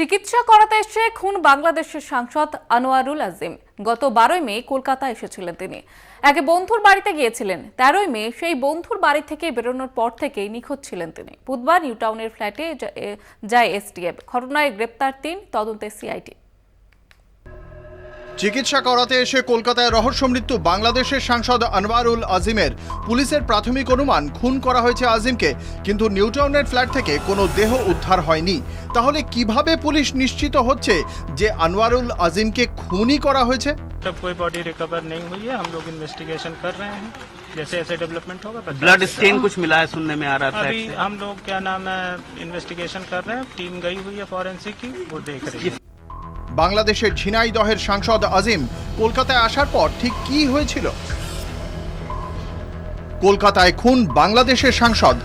চিকিৎসা করাতে এসে খুন বাংলাদেশের সাংসদ আনোয়ারুল আজিম। গত বারোই মে কলকাতা এসেছিলেন তিনি। একে বন্ধুর বাড়িতে গিয়েছিলেন। তেরোই মে সেই বন্ধুর বাড়ি থেকে বেরোনোর পর থেকেই নিখোঁজ ছিলেন তিনি। বুধবার নিউটাউনের ফ্ল্যাটে যায় এসটিএফ। ঘটনায় গ্রেপ্তার তিন, তদন্তে সিআইটি। চিকিৎসা করাতে এসে কলকাতায় রহস্য মৃত্যু বাংলাদেশের সাংসদ আনওয়ারুল আজিমের পুলিশের প্রাথমিক অনুমান খুন করা হয়েছে আজিমকে কিন্তু নিউটাউনের ফ্ল্যাট থেকে কোনো দেহ উদ্ধার হয়নি তাহলে কিভাবে পুলিশ নিশ্চিত হচ্ছে যে আনওয়ারুল আজিমকে খুনই করা হয়েছে तब कोई बॉडी रिकवर नहीं हुई है हम लोग इन्वेस्टिगेशन कर रहे हैं जैसे ऐसे डेवलपमेंट होगा बताएंगे। ब्लड स्टेन कुछ मिला है सुनने में आ रहा था अभी हम लोग क्या नाम है इन्वेस्टिगेशन कर रहे हैं टीम गई हुई है फॉरेंसिक की वो देख रही है বাংলাদেশের ঝিনাইদহের সাংসদ আজিম কলকাতায় আসার পর ঠিক কি হয়েছিল? কলকাতায় খুন বাংলাদেশের সাংসদ।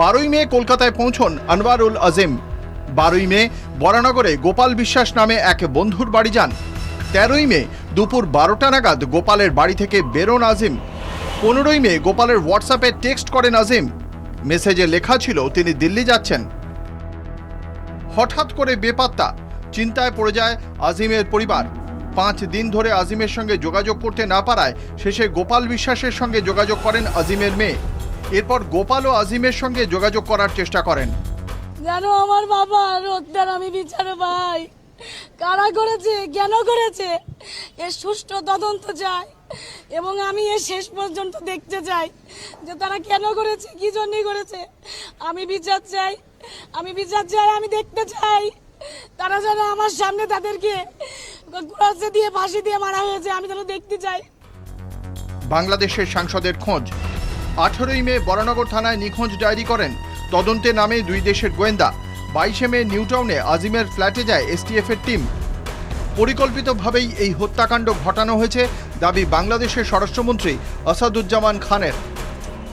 বারোই মে কলকাতায় পৌঁছন আনওয়ারুল আজিম। বারোই মে বরানগরে গোপাল বিশ্বাস নামে এক বন্ধুর বাড়ি যান। তেরোই মে দুপুর বারোটা নাগাদ গোপালের বাড়ি থেকে বেরোন আজিম। পনেরোই মে গোপালের হোয়াটসঅ্যাপে টেক্সট করেন আজিম। মেসেজে লেখা ছিল, তিনি দিল্লি যাচ্ছেন। হঠাৎ করে বেপাত্তা চিন্তায় পড়ে যায় আজিমের পরিবার। পাঁচ দিন ধরে আজিমের সঙ্গে যোগাযোগ করতে না পারায় শেষে গোপাল বিশ্বাসের সঙ্গে যোগাযোগ করেন আজিমের মেয়ে। এরপর গোপাল ও আজিমের সঙ্গে যোগাযোগ করার চেষ্টা করেন। যেন আমার বাবা হত্যার আমি বিচার ভাই? কারা করেছে? কেন করেছে? এর সুষ্ঠু তদন্ত চাই এবং আমি এর শেষ পর্যন্ত দেখতে চাই যে তারা কেন করেছে, কি জন্যই করেছে। আমি বিচার চাই, আমি বিচার চাই, আমি দেখতে চাই। তারা যেন আমার সামনে তাদেরকে দিয়ে ফাঁসি দিয়ে মারা হয়েছে আমি যেন দেখতে চাই। বাংলাদেশের সাংসদের খোঁজ। আঠেরোই মে বরানগর থানায় নিখোঁজ ডায়েরি করেন। তদন্তে নামে দুই দেশের গোয়েন্দা। বাইশে মে নিউটাউনে আজিমের ফ্ল্যাটে যায় এসটিএফ এর টিম। পরিকল্পিতভাবেই এই হত্যাকাণ্ড ঘটানো হয়েছে দাবি বাংলাদেশের স্বরাষ্ট্রমন্ত্রী আসাদুজ্জামান খানের।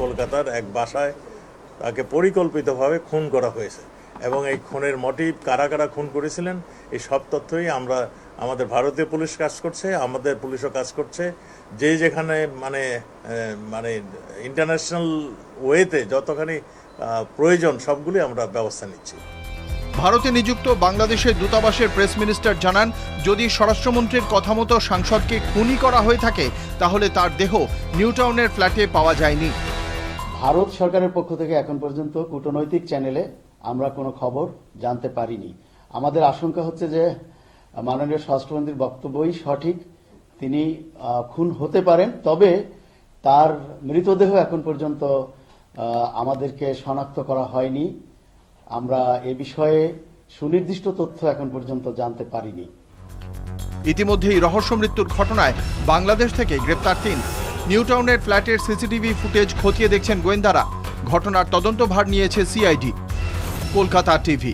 কলকাতার এক বাসায় তাকে পরিকল্পিতভাবে খুন করা হয়েছে। এবং এই খুনের মোটিভ কারা কারা খুন করেছিলেন এই সব তথ্যই আমরা আমাদের ভারতীয় পুলিশ কাজ করছে আমাদের পুলিশও কাজ করছে। যে যেখানে মানে মানে ইন্টারন্যাশনাল ওয়েতে যতখানি প্রয়োজন সবগুলি আমরা ব্যবস্থা নিচ্ছি। ভারতে নিযুক্ত বাংলাদেশের দূতাবাসের প্রেস মিনিস্টার জানান যদি স্বরাষ্ট্রমন্ত্রীর কথা মতো সাংসদকে খুনি করা হয়ে থাকে তাহলে তার দেহ নিউটাউনের ফ্ল্যাটে পাওয়া যায়নি। ভারত সরকারের পক্ষ থেকে এখন পর্যন্ত কূটনৈতিক চ্যানেলে আমরা কোনো খবর জানতে পারিনি। আমাদের আশঙ্কা হচ্ছে যে, মাননীয় স্বরাষ্ট্রমন্ত্রীর বক্তব্যই সঠিক। তিনি খুন হতে পারেন, তবে তার মৃতদেহ এখন পর্যন্ত আমাদেরকে শনাক্ত করা হয়নি। আমরা এ বিষয়ে সুনির্দিষ্ট তথ্য এখন পর্যন্ত জানতে পারিনি। ইতিমধ্যেই রহস্য মৃত্যুর ঘটনায় বাংলাদেশ থেকে গ্রেপ্তার তিন। নিউটাউনের ফ্ল্যাটের সিসিটিভি ফুটেজ খতিয়ে দেখছেন গোয়েন্দারা। ঘটনার তদন্ত ভার নিয়েছে সিআইডি। কলকাতা টিভি।